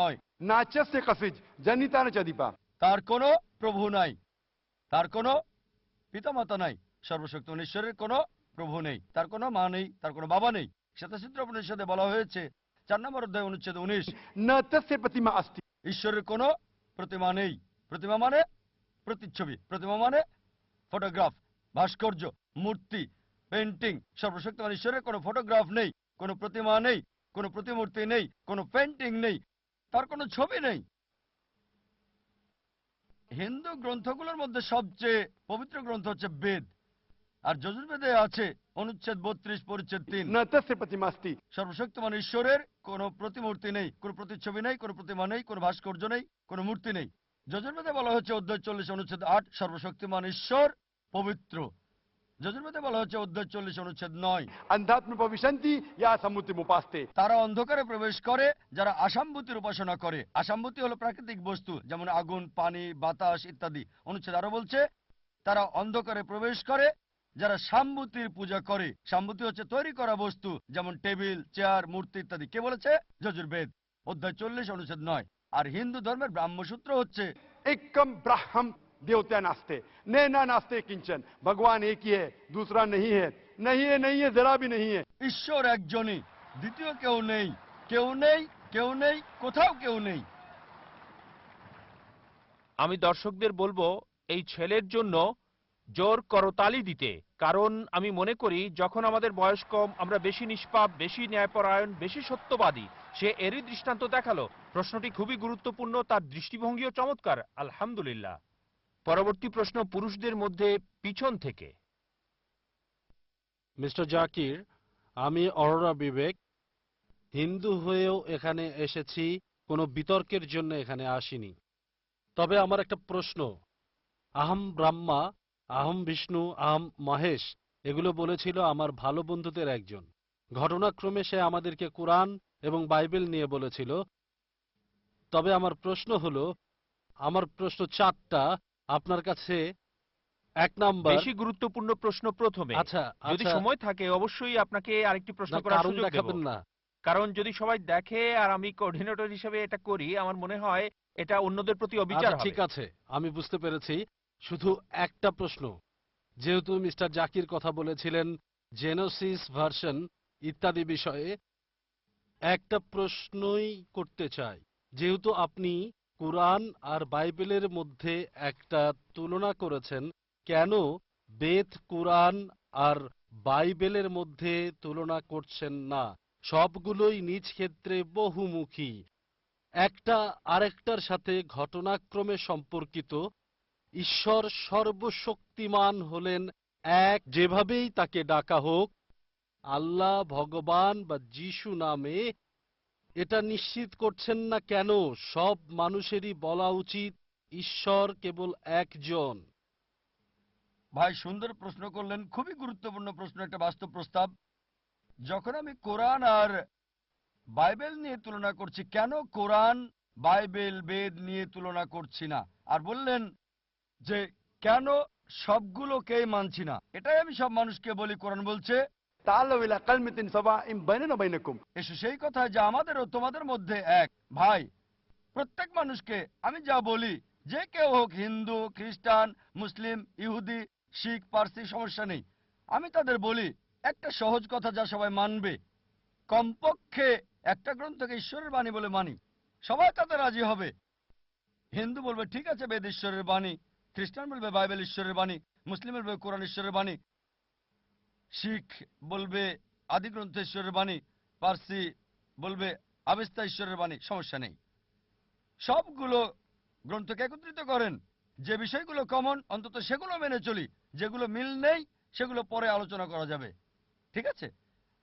নয়। নাচসে কাসিজ জানিতান চাদিপা। তার কোনো প্রভু নাই। তার কোনো পিতামাতা নাই। সর্বশক্ত ঈশ্বরের কোনো প্রভু নেই। তার কোনো মা নেই তার কোনো বাবা নেই। শ্বেতাচিত্র উপনিষদে বলা হয়েছে চার নম্বর অধ্যায় অনুচ্ছেদ উনিশ। প্রতিমা আস্তি ঈশ্বরের কোনো প্রতিমা নেই। প্রতিমা মানে প্রতিচ্ছবি। প্রতিমা মানে ফটোগ্রাফ ভাস্কর্য মূর্তি পেন্টিং সর্বশক্তিমান ঈশ্বরের কোনো ফটোগ্রাফ নেই। কোনো প্রতিমা নেই কোনো প্রতিমূর্তি নেই কোনো পেন্টিং নেই তার কোনো ছবি নেই। হিন্দু গ্রন্থগুলোর মধ্যে সবচেয়ে পবিত্র গ্রন্থ হচ্ছে বেদ। আর যজুর্বেদে আছে অনুচ্ছেদ বত্রিশ পরিচ্ছেদ তিন। সর্বশক্তিমান ঈশ্বরের কোনো প্রতিমূর্তি নেই কোনো প্রতিচ্ছবি নেই কোনো প্রতিমা নেই কোনো ভাস্কর্য নেই কোনো মূর্তি নেই। যজুর্বেদে বলা হচ্ছে অধ্যায় চল্লিশ অনুচ্ছেদ আট সর্বশক্তিমান ঈশ্বর পবিত্র। যজুর্বেদে বলা হচ্ছে অধ্যায় চল্লিশ অনুচ্ছেদ নয়। আধ্যাত্মিক বিশান্তি ইয়া সম্মতি উপাস্তে তারা অন্ধকারে প্রবেশ করে যারা আসাম্ভূতির উপাসনা করে। আসাম্ভূতি হলো প্রাকৃতিক বস্তু যেমন আগুন পানি বাতাস ইত্যাদি। অনুচ্ছেদ আরও বলছে তারা অন্ধকারে প্রবেশ করে যারা সাম্ভূতির পূজা করে। সাম্ভূতি হচ্ছে তৈরি করা বস্তু যেমন টেবিল চেয়ার মূর্তি ইত্যাদি। কে বলেছে? যজুর্বেদ অধ্যায় চল্লিশ অনুচ্ছেদ নয়। আর হিন্দু ধর্মের ব্রাহ্মসূত্র হচ্ছে একম ব্রাহ্ম देवता नास्ते नैना नास्ते किंचन भगवान एक ही है दूसरा नहीं है नहीं है नहीं है जरा भी नहीं है ঈশ্বর একজনই দ্বিতীয় কেউ নেই কেউ নেই কেউ নেই কোথাও কেউ নেই আমি দর্শকদের বলবো এই ছেলের জন্য জোর করতালি দিতে কারণ আমি মনে করি যখন আমাদের বয়স কম আমরা বেশি নিষ্পাপ বেশি ন্যায়পরায়ণ বেশি সত্যবাদী সে এরই দৃষ্টান্ত দেখালো প্রশ্নটি খুবই গুরুত্বপূর্ণ তার দৃষ্টিভঙ্গিও চমৎকার আলহামদুলিল্লাহ পরবর্তী প্রশ্ন পুরুষদের মধ্যে পিছন থেকে। মিস্টার জাকির, আমি অরোরা বিবেক, হিন্দু হয়েও এখানে এসেছি, কোনো বিতর্কের জন্য এখানে আসিনি। তবে আমার একটা প্রশ্ন, আহম ব্রাহ্মা, আহম বিষ্ণু, আহম মহেশ, এগুলো বলেছিল আমার ভালো বন্ধুদের একজন। ঘটনাক্রমে সে আমাদেরকে কোরআন এবং বাইবেল নিয়ে বলেছিল। তবে আমার প্রশ্ন হলো, আমার প্রশ্ন চারটা আপনার কাছে এক নাম্বার। বেশি গুরুত্বপূর্ণ প্রশ্ন প্রথমে। আচ্ছা যদি আচ্ছা। সময় থাকে অবশ্যই আপনাকে আরেকটি প্রশ্ন করার সুযোগ দেব। না। কারণ যদি সবাই দেখে আর আমি কোঅর্ডিনেটর হিসেবে এটা করি আমার মনে হয় এটা অন্যদের প্রতি অবিচার আচ্ছা, ঠিক আছে। আমি বুঝতে পেরেছি। শুধু একটা প্রশ্ন। যেহেতু মিস্টার জাকির কথা বলেছিলেন জেনোসিস ভার্সন ইত্যাদি বিষয়ে একটা প্রশ্নই করতে চাই। যেহেতু আপনি কোরআন আর বাইবেলের মধ্যে একটা তুলনা করেছেন, কেন বেদ কোরআন আর বাইবেলের মধ্যে তুলনা করছেন না? সবগুলোই নিজ ক্ষেত্রে বহুমুখী। একটা আরেকটার সাথে ঘটনাক্রমে সম্পর্কিত। ঈশ্বর সর্বশক্তিমান হলেন এক, যেভাবেই তাকে ডাকা হোক, আল্লাহ ভগবান বা যিশু নামে এটা নিশ্চিত করছেন না কেন? সব মানুষেরই বলা উচিত, ঈশ্বর কেবল একজন। ভাই, সুন্দর প্রশ্ন করলেন, খুবই গুরুত্বপূর্ণ প্রশ্ন, একটা বাস্তব প্রস্তাব। যখন আমি কোরআন আর বাইবেল নিয়ে তুলনা করছি, কেন কোরআন, বাইবেল, বেদ নিয়ে তুলনা করছি না? আর বললেন যে, কেন সবগুলোকেই মানছি না? এটাই আমি সব মানুষকে বলি, কোরআন বলছে এসে সেই কথা যা আমাদের ও তোমাদের মধ্যে এক। ভাই, প্রত্যেক মানুষকে আমি যা বলি, যে কেউ হোক হিন্দু, খ্রিস্টান, মুসলিম, ইহুদি, শিখ, পার্সি, সমস্যা নেই। আমি তাদের বলি, একটা সহজ কথা যা সবাই মানবে। কমপক্ষে একটা গ্রন্থকে ঈশ্বরের বাণী বলে মানি। সবাই তাতে রাজি হবে। হিন্দু বলবে, ঠিক আছে বেদ ঈশ্বরের বাণী, খ্রিস্টান বলবে, বাইবেল ঈশ্বরের বাণী, মুসলিম বলবে, কোরআন ঈশ্বরের বাণী শিখ বলবে আদি গ্রন্থ ঈশ্বরের বাণী পার্সি বলবে আবেস্তা ঈশ্বরের বাণী সমস্যা নেই। সবগুলো গ্রন্থকে একত্রিত করেন। যে বিষয়গুলো কমন অন্তত সেগুলো মেনে চলি। যেগুলো মিল নেই সেগুলো পরে আলোচনা করা যাবে। ঠিক আছে?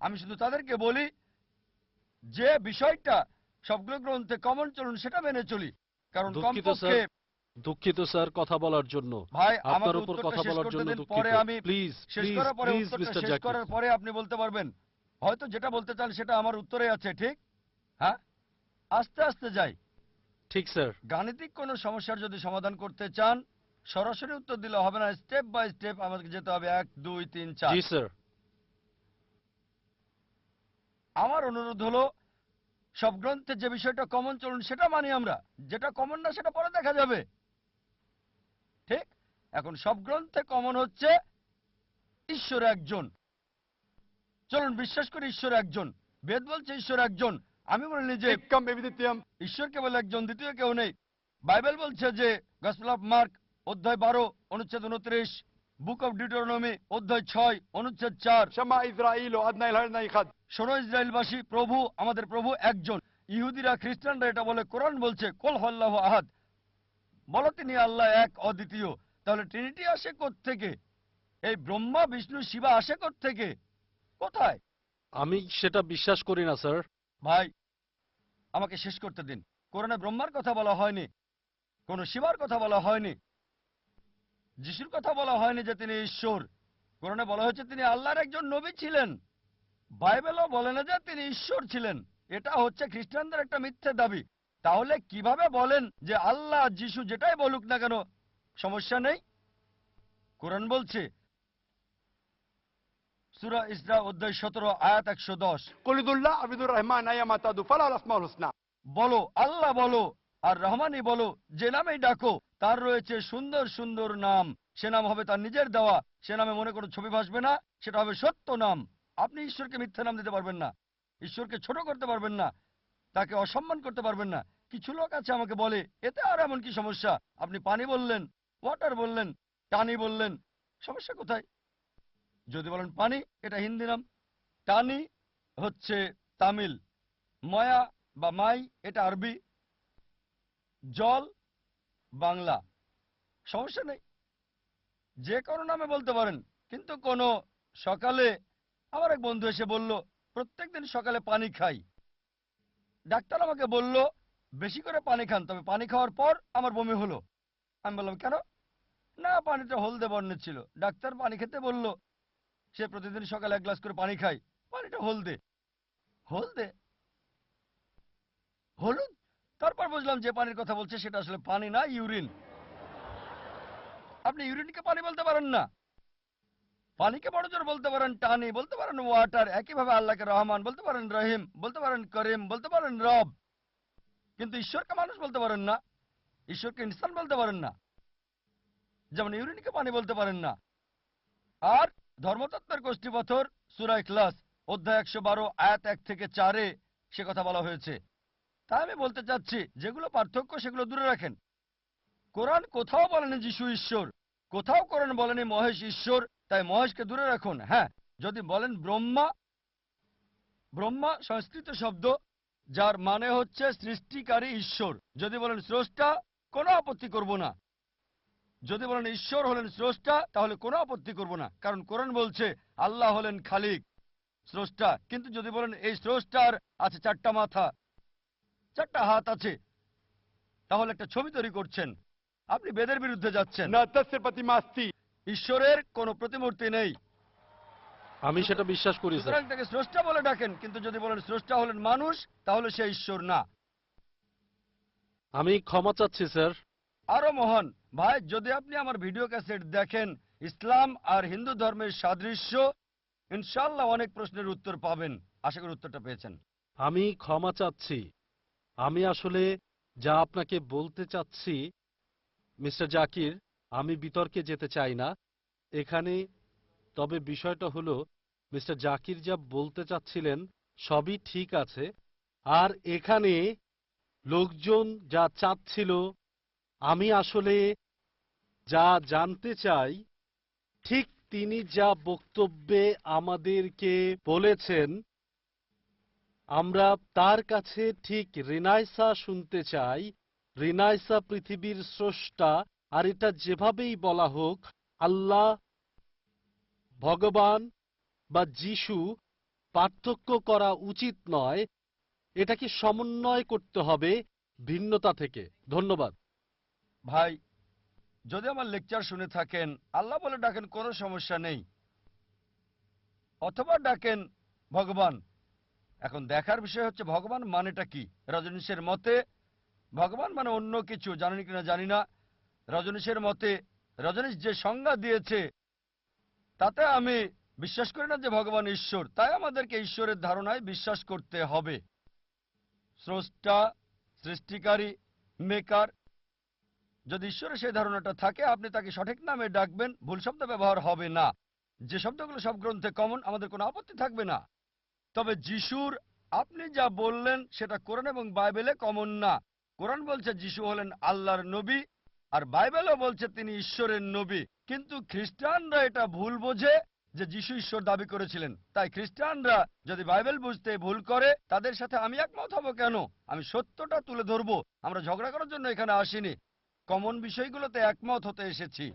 আমি শুধু তাদেরকে বলি যে বিষয়টা সবগুলো গ্রন্থে কমন চলুন সেটা মেনে চলি। কারণ কমপক্ষে দুঃখিত স্যার কথা বলার জন্য। ভাই আপনার উপর কথা বলার জন্য দুঃখিত। প্লিজ শেষ করার পরে উত্তরটা শেষ করার পরে আপনি বলতে পারবেন। হয়তো যেটা বলতে চান সেটা আমার উত্তরে আছে ঠিক? হ্যাঁ? আস্তে আস্তে যাই। ঠিক স্যার। গাণিতিক কোনো সমস্যার যদি সমাধান করতে চান সরাসরি উত্তর দিলে হবে না। স্টেপ বাই স্টেপ আমাকে যেতে হবে। এক দুই তিন চার। জি স্যার। আমার অনুরোধ হলো সব গ্রন্থে যে বিষয়টা কমন চলুন সেটা মানি আমরা। যেটা কমন না সেটা পরে দেখা যাবে। ঠিক এখন সব গ্রন্থে কমন হচ্ছে ঈশ্বর একজন। চলুন বিশ্বাস করি ঈশ্বর একজন। বেদ বলছে ঈশ্বর একজন। আমি বলি যে ঈশ্বর কেবল একজন দ্বিতীয় কেউ নেই। বাইবেল বলছে যে গসপল অফ মার্ক অধ্যায় বারো অনুচ্ছেদ উনত্রিশ বুক অফ ডিটোনমি অধ্যায় ছয় অনুচ্ছেদ চার। শোনো ইসরায়েলবাসী প্রভু আমাদের প্রভু একজন। ইহুদিরা খ্রিস্টানরা এটা বলে কোরআন বলছে কোল হল্লাহ আহাদ। বলো তিনি আল্লাহ এক অদ্বিতীয়। তাহলে ট্রিনিটি আসে থেকে এই ব্রহ্মা বিষ্ণু শিবা আসে থেকে কোথায়? আমি সেটা বিশ্বাস করি না স্যার। ভাই আমাকে শেষ করতে দিন। কোরআনে ব্রহ্মার কথা বলা হয়নি কোন শিবার কথা বলা হয়নি যিশুর কথা বলা হয়নি যে তিনি ঈশ্বর। কোরআনে বলা হয়েছে তিনি আল্লাহর একজন নবী ছিলেন। বাইবেলও বলে না যে তিনি ঈশ্বর ছিলেন। এটা হচ্ছে খ্রিস্টানদের একটা মিথ্যে দাবি। তাহলে কীভাবে বলেন যে আল্লাহ যিশু যেটাই বলুক না কেন সমস্যা নেই? কোরআন বলছে সুরা ইসরা অধ্যায় সতেরো আয়াত একশো দশ। কলিদুল্লাহ আবিদুর রহমান বলো আল্লাহ বলো আর রহমানই বলো যে নামেই ডাকো তার রয়েছে সুন্দর সুন্দর নাম। সে নাম হবে তার নিজের দেওয়া। সে নামে মনে করো ছবি ভাসবে না সেটা হবে সত্য নাম। আপনি ঈশ্বরকে মিথ্যা নাম দিতে পারবেন না। ঈশ্বরকে ছোট করতে পারবেন না। তাকে অসম্মান করতে পারবেন না। কিছু লোক আছে আমাকে বলে, এতে আর এমন কি সমস্যা? আপনি পানি বললেন ওয়াটার বললেন, টানি বললেন, সমস্যা কোথায়? যদি বলেন পানি, এটা হিন্দি নাম। টানি হচ্ছে তামিল, ময়া বা মাই, এটা আরবি। জল, বাংলা। সমস্যা নেই। যে কোনো নামে বলতে পারেন। কিন্তু কোনো সকালে, আমার এক বন্ধু এসে বলল, প্রত্যেকদিন সকালে পানি খাই। ডাক্তার আমাকে বলল, বেশি করে পানি খান, তবে পানি খাওয়ার পর আমার বমি হলো। আমি বললাম, কেন? না পানিটা হলদে বর্ণের ছিল। ডাক্তার পানি খেতে বলল, সে প্রতিদিন সকালে এক গ্লাস করে পানি খায় পানিটা হলদে। হলদে? হলুদ? তারপর বুঝলাম যে পানির কথা বলছে, সেটা আসলে পানি না, ইউরিন। আপনি ইউরিনকে পানি বলতে পারেন না। পানিকে বড় জোর বলতে পারেন টানি, বলতে পারেন ওয়াটার, একইভাবে আল্লাহকে রহমান, বলতে পারেন রহিম, বলতে পারেন করিম, বলতে পারেন রব। কিন্তু ঈশ্বরকে মানুষ বলতে পারেন না, ঈশ্বরকে ইনসান বলতে পারেন না, যেমন ইউরিনকে পানি বলতে পারেন না। আর ধর্মতত্ত্বের গোষ্ঠী পথর সুরাই ক্লাস অধ্যায় একশো বারো, আয়াত এক থেকে চারে সে কথা বলা হয়েছে। তাই আমি বলতে চাচ্ছি, যেগুলো পার্থক্য সেগুলো দূরে রাখেন। কোরআন কোথাও বলেনি যিশু ঈশ্বর, কোথাও কোরআন বলেনি মহেশ ঈশ্বর তাই মহেশকে দূরে রাখুন হ্যাঁ। যদি বলেন ব্রহ্মা ব্রহ্মা সংস্কৃত শব্দ, যার মানে হচ্ছে সৃষ্টিকারী ঈশ্বর। যদি বলেন স্রষ্টা, কোনো আপত্তি করব না। যদি বলেন ঈশ্বর হলেন স্রষ্টা, তাহলে কোনো আপত্তি করব না। কারণ কোরআন বলছে, আল্লাহ হলেন খালিক, স্রষ্টা। কিন্তু যদি বলেন এই স্রষ্টার আছে চারটা মাথা, চারটা হাত আছে, তাহলে একটা ছবি তৈরি করছেন। আপনি বেদের বিরুদ্ধে যাচ্ছেন। না তস্যের ঈশ্বরের কোনো প্রতিমূর্তি নেই। আমি সেটা বিশ্বাস করি সুতরাং তাকে স্রষ্টা বলে ডাকেন কিন্তু যদি বলেন স্রষ্টা হলেন মানুষ তাহলে সে ঈশ্বর না। আমি ক্ষমা চাচ্ছি স্যার। আরও মহান ভাই যদি আপনি আমার ভিডিও ক্যাসেট দেখেন ইসলাম আর হিন্দু ধর্মের সাদৃশ্য ইনশাল্লাহ অনেক প্রশ্নের উত্তর পাবেন। আশা করি উত্তরটা পেয়েছেন। আমি ক্ষমা চাচ্ছি। আমি আসলে যা আপনাকে বলতে চাচ্ছি মিস্টার জাকির আমি বিতর্কে যেতে চাই না। এখানে তবে বিষয়টা হলো, মিস্টার জাকির যা বলতে চাচ্ছিলেন সবই ঠিক আছে। আর এখানে লোকজন যা চাচ্ছিল, আমি আসলে যা জানতে চাই, ঠিক তিনি যা বক্তব্যে আমাদেরকে বলেছেন, আমরা তার কাছে ঠিক রিনাইসা শুনতে চাই। রিনাইসা পৃথিবীর স্রষ্টা আর এটা যেভাবেই বলা হোক, আল্লাহ, ভগবান বা যিশু পার্থক্য করা উচিত নয়, এটাকে সমন্বয় করতে হবে ভিন্নতা থেকে। ধন্যবাদ। ভাই, যদি আমার লেকচার শুনে থাকেন, আল্লাহ বলে ডাকেন, কোনো সমস্যা নেই। অথবা ডাকেন, ভগবান। এখন দেখার বিষয় হচ্ছে, ভগবান মানেটা কি? রজনীশের মতে, ভগবান মানে অন্য কিছু, জানেন কিনা জানি না। রজনীশের মতে, রজনীশ যে সংজ্ঞা দিয়েছে, তাতে আমি বিশ্বাস করি না যে ভগবান ঈশ্বর, তাই আমাদেরকে ঈশ্বরের ধারণায় বিশ্বাস করতে হবে। স্রষ্টা, সৃষ্টিকারী, মেকার, যদি ঈশ্বরের সেই ধারণাটা থাকে, আপনি তাকে সঠিক নামে ডাকবেন, ভুল শব্দ ব্যবহার হবে না। যে শব্দগুলো সব গ্রন্থে কমন আমাদের কোনো আপত্তি থাকবে না। তবে যিশুর আপনি যা বললেন, সেটা কোরআন এবং বাইবেলে কমন না। কোরআন বলছে, যিশু হলেন আল্লাহর নবী আর বাইবেলও বলছে তিনি ঈশ্বরের নবী, কিন্তু খ্রিস্টানরা এটা ভুল বোঝে যে যিশু ঈশ্বর দাবি করেছিলেন। তাই খ্রিস্টানরা যদি বাইবেল বুঝতে ভুল করে, তাদের সাথে আমি একমত হব কেন? আমি সত্যটা তুলে ধরবো। আমরা ঝগড়া করার জন্য এখানে আসিনি। কমন বিষয়গুলোতে একমত হতে এসেছি।